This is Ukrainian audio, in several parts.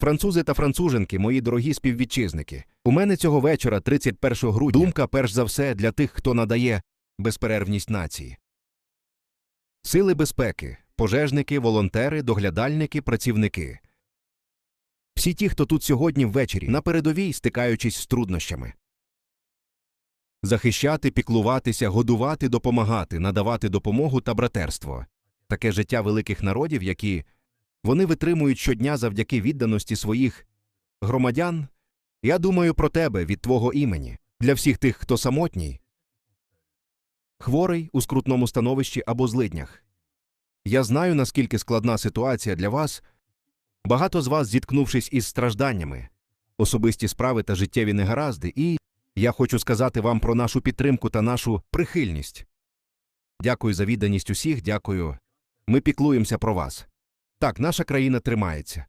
Французи та француженки, мої дорогі співвітчизники. У мене цього вечора, 31 грудня, думка перш за все для тих, хто надає безперервність нації. Сили безпеки, пожежники, волонтери, доглядальники, працівники. Всі ті, хто тут сьогодні ввечері, на передовій, стикаючись з труднощами. Захищати, піклуватися, годувати, допомагати, надавати допомогу та братерство. Таке життя великих народів, які вони витримують щодня завдяки відданості своїх громадян. Я думаю про тебе від твого імені, для всіх тих, хто самотній, хворий у скрутному становищі або злиднях. Я знаю, наскільки складна ситуація для вас. Багато з вас, зіткнувшись із стражданнями, особисті справи та життєві негаразди, і я хочу сказати вам про нашу підтримку та нашу прихильність. Дякую за відданість усіх, дякую. Ми піклуємося про вас. Так, наша країна тримається.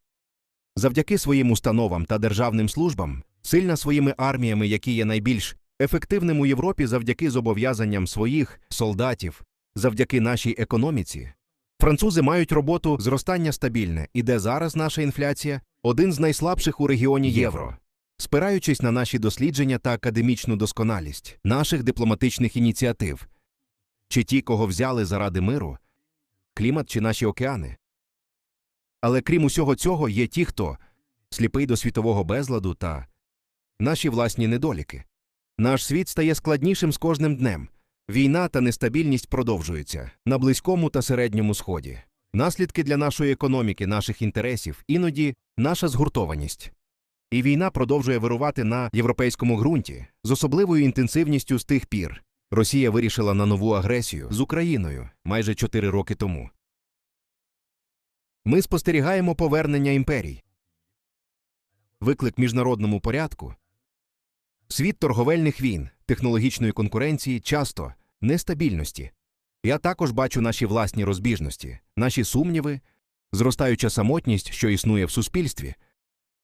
Завдяки своїм установам та державним службам, сильна своїми арміями, які є найбільш ефективним у Європі завдяки зобов'язанням своїх солдатів, завдяки нашій економіці. Французи мають роботу зростання стабільне, і де зараз наша інфляція один з найслабших у регіоні євро. Спираючись на наші дослідження та академічну досконалість наших дипломатичних ініціатив, чи ті, кого взяли заради миру, клімат чи наші океани. Але крім усього цього, є ті, хто сліпий до світового безладу та наші власні недоліки. Наш світ стає складнішим з кожним днем. Війна та нестабільність продовжуються на близькому та середньому сході. Наслідки для нашої економіки, наших інтересів, іноді наша згуртованість. І війна продовжує вирувати на європейському ґрунті з особливою інтенсивністю з тих пір. Росія вирішила на нову агресію з Україною майже чотири роки тому. Ми спостерігаємо повернення імперій, виклик міжнародному порядку, світ торговельних війн, технологічної конкуренції, часто нестабільності. Я також бачу наші власні розбіжності, наші сумніви, зростаюча самотність, що існує в суспільстві,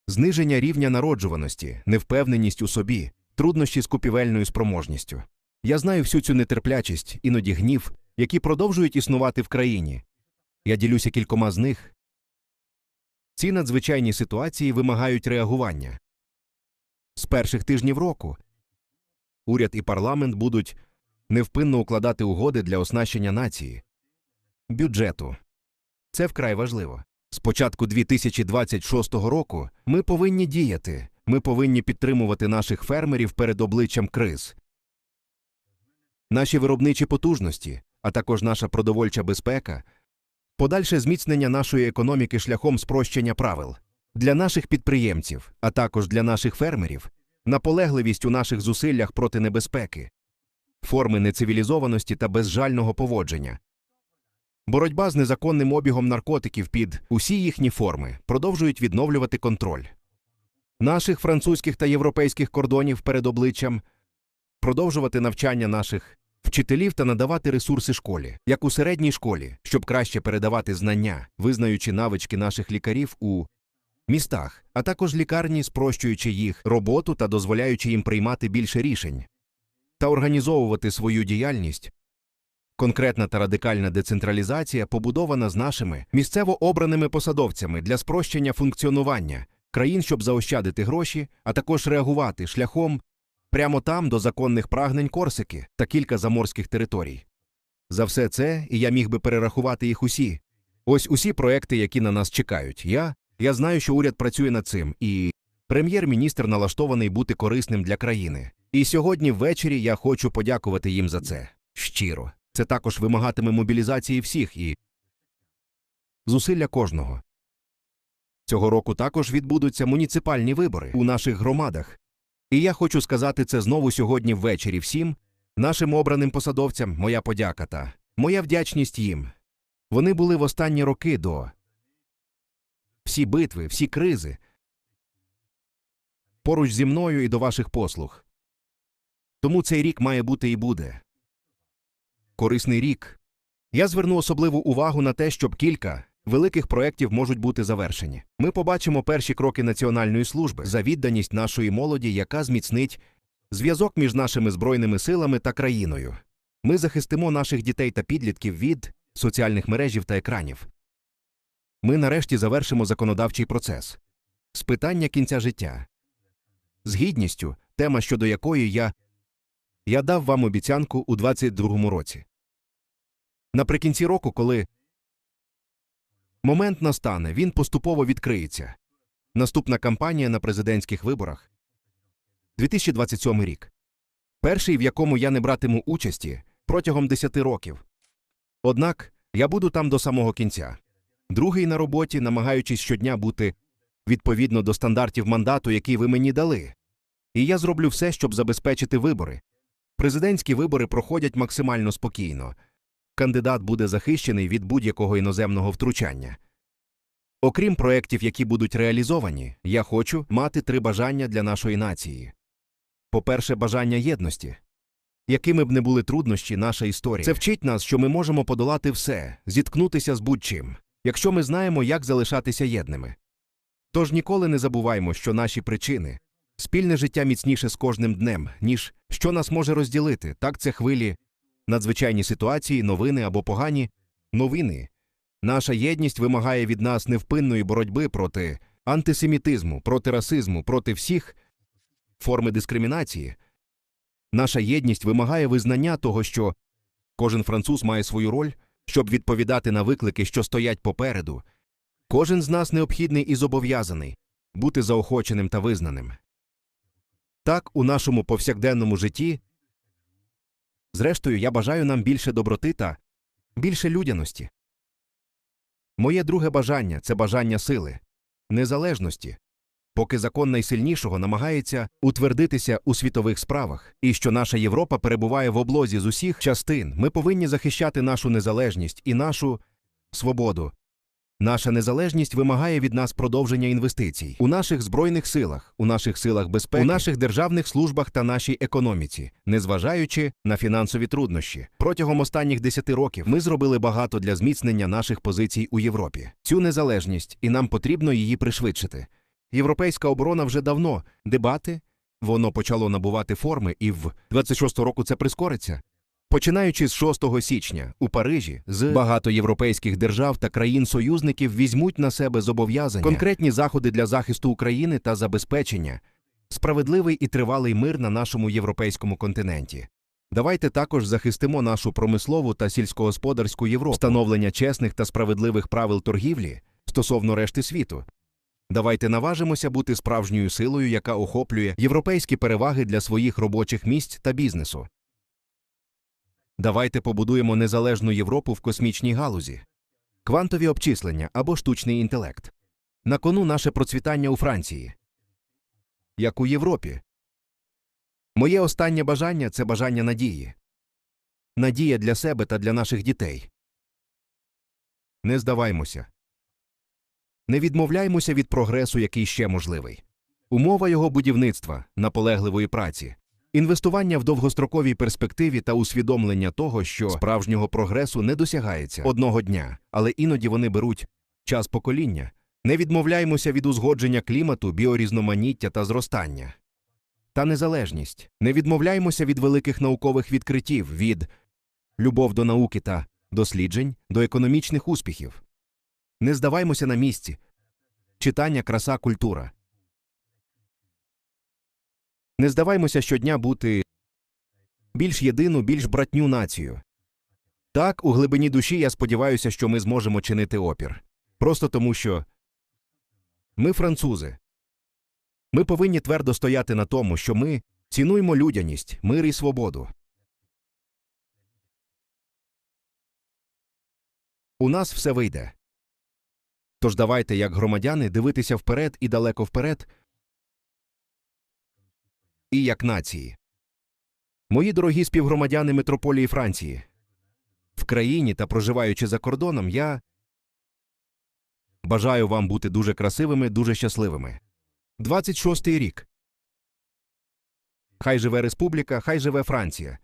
зниження рівня народжуваності, невпевненість у собі, труднощі з купівельною спроможністю. Я знаю всю цю нетерплячість, іноді гнів, які продовжують існувати в країні. Я ділюся кількома з них. Ці надзвичайні ситуації вимагають реагування. З перших тижнів року уряд і парламент будуть невпинно укладати угоди для оснащення нації, бюджету. Це вкрай важливо. З початку 2026 року ми повинні діяти, ми повинні підтримувати наших фермерів перед обличчям криз. Наші виробничі потужності, а також наша продовольча безпека, подальше зміцнення нашої економіки шляхом спрощення правил для наших підприємців, а також для наших фермерів, наполегливість у наших зусиллях проти небезпеки, форми нецивілізованості та безжального поводження. Боротьба з незаконним обігом наркотиків під усі їхні форми продовжують відновлювати контроль наших французьких та європейських кордонів перед обличчям, продовжувати навчання наших вчителів та надавати ресурси школі, як у середній школі, щоб краще передавати знання, визнаючи навички наших лікарів у містах, а також лікарні, спрощуючи їх роботу та дозволяючи їм приймати більше рішень та організовувати свою діяльність. Конкретна та радикальна децентралізація побудована з нашими місцево обраними посадовцями для спрощення функціонування країн, щоб заощадити гроші, а також реагувати шляхом прямо там до законних прагнень Корсики та кілька заморських територій. За все це і я міг би перерахувати їх усі. Ось усі проекти, які на нас чекають. Я, я знаю, що уряд працює над цим, і прем'єр-міністр налаштований бути корисним для країни. І сьогодні ввечері я хочу подякувати їм за це. Щиро. Це також вимагатиме мобілізації всіх і зусилля кожного. Цього року також відбудуться муніципальні вибори у наших громадах. І я хочу сказати це знову сьогодні ввечері всім, нашим обраним посадовцям, моя подяка та моя вдячність їм. Вони були в останні роки до всі битви, всі кризи. Поруч зі мною і до ваших послуг. Тому цей рік має бути і буде. Корисний рік. Я зверну особливу увагу на те, щоб кілька великих проєктів можуть бути завершені. Ми побачимо перші кроки національної служби за відданість нашої молоді, яка зміцнить зв'язок між нашими збройними силами та країною. Ми захистимо наших дітей та підлітків від соціальних мережів та екранів. Ми нарешті завершимо законодавчий процес з питання кінця життя. З гідністю, тема щодо якої я, я дав вам обіцянку у 22-му році. Наприкінці року, коли момент настане, він поступово відкриється. Наступна кампанія на президентських виборах 2027 рік. Перший, в якому я не братиму участі протягом 10 років. Однак я буду там до самого кінця. Другий на роботі, намагаючись щодня бути відповідно до стандартів мандату, який ви мені дали. І я зроблю все, щоб забезпечити вибори. Президентські вибори проходять максимально спокійно. Кандидат буде захищений від будь-якого іноземного втручання. Окрім проєктів, які будуть реалізовані, я хочу мати три бажання для нашої нації. По-перше, бажання єдності. Якими б не були труднощі, наша історія. Це вчить нас, що ми можемо подолати все, зіткнутися з будь-чим, якщо ми знаємо, як залишатися єдними. Тож ніколи не забуваймо, що наші причини спільне життя міцніше з кожним днем, ніж що нас може розділити, так це хвилі, надзвичайні ситуації, новини або погані новини. Наша єдність вимагає від нас невпинної боротьби проти антисемітизму, проти расизму, проти всіх форми дискримінації. Наша єдність вимагає визнання того, що кожен француз має свою роль, щоб відповідати на виклики, що стоять попереду. Кожен з нас необхідний і зобов'язаний бути заохоченим та визнаним. Так, у нашому повсякденному житті, зрештою, я бажаю нам більше доброти та більше людяності. Моє друге бажання це бажання сили, незалежності, поки закон найсильнішого намагається утвердитися у світових справах, і що наша Європа перебуває в облозі з усіх частин, ми повинні захищати нашу незалежність і нашу свободу. Наша незалежність вимагає від нас продовження інвестицій у наших збройних силах, у наших силах безпеки, у наших державних службах та нашій економіці, незважаючи на фінансові труднощі. Протягом останніх 10 років ми зробили багато для зміцнення наших позицій у Європі. Цю незалежність, і нам потрібно її пришвидшити. Європейська оборона вже давно дебати, воно почало набувати форми, і в 26 року це прискориться. Починаючи з 6 січня у Парижі, з багато європейських держав та країн-союзників візьмуть на себе зобов'язання конкретні заходи для захисту України та забезпечення справедливий і тривалий мир на нашому європейському континенті. Давайте також захистимо нашу промислову та сільськогосподарську Європу, встановлення чесних та справедливих правил торгівлі стосовно решти світу. Давайте наважимося бути справжньою силою, яка охоплює європейські переваги для своїх робочих місць та бізнесу. Давайте побудуємо незалежну Європу в космічній галузі, квантові обчислення або штучний інтелект. На кону наше процвітання у Франції, як у Європі. Моє останнє бажання це бажання надії, надія для себе та для наших дітей. Не здаваймося. Не відмовляймося від прогресу, який ще можливий. Умова його будівництва, наполегливої праці, інвестування в довгостроковій перспективі та усвідомлення того, що справжнього прогресу не досягається одного дня, але іноді вони беруть час покоління. Не відмовляймося від узгодження клімату, біорізноманіття та зростання. Та незалежність. Не відмовляймося від великих наукових відкриттів, від любов до науки та досліджень до економічних успіхів. Не здаваймося на місці. Читання, краса, культура. Не здаваймося щодня бути більш єдину, більш братню націю. Так, у глибині душі я сподіваюся, що ми зможемо чинити опір. Просто тому, що ми французи. Ми повинні твердо стояти на тому, що ми цінуємо людяність, мир і свободу. У нас все вийде. Тож давайте, як громадяни, дивитися вперед і далеко вперед, і як нації. Мої дорогі співгромадяни метрополії Франції. В країні та проживаючи за кордоном, я бажаю вам бути дуже красивими, дуже щасливими. 26-й рік. Хай живе республіка, хай живе Франція.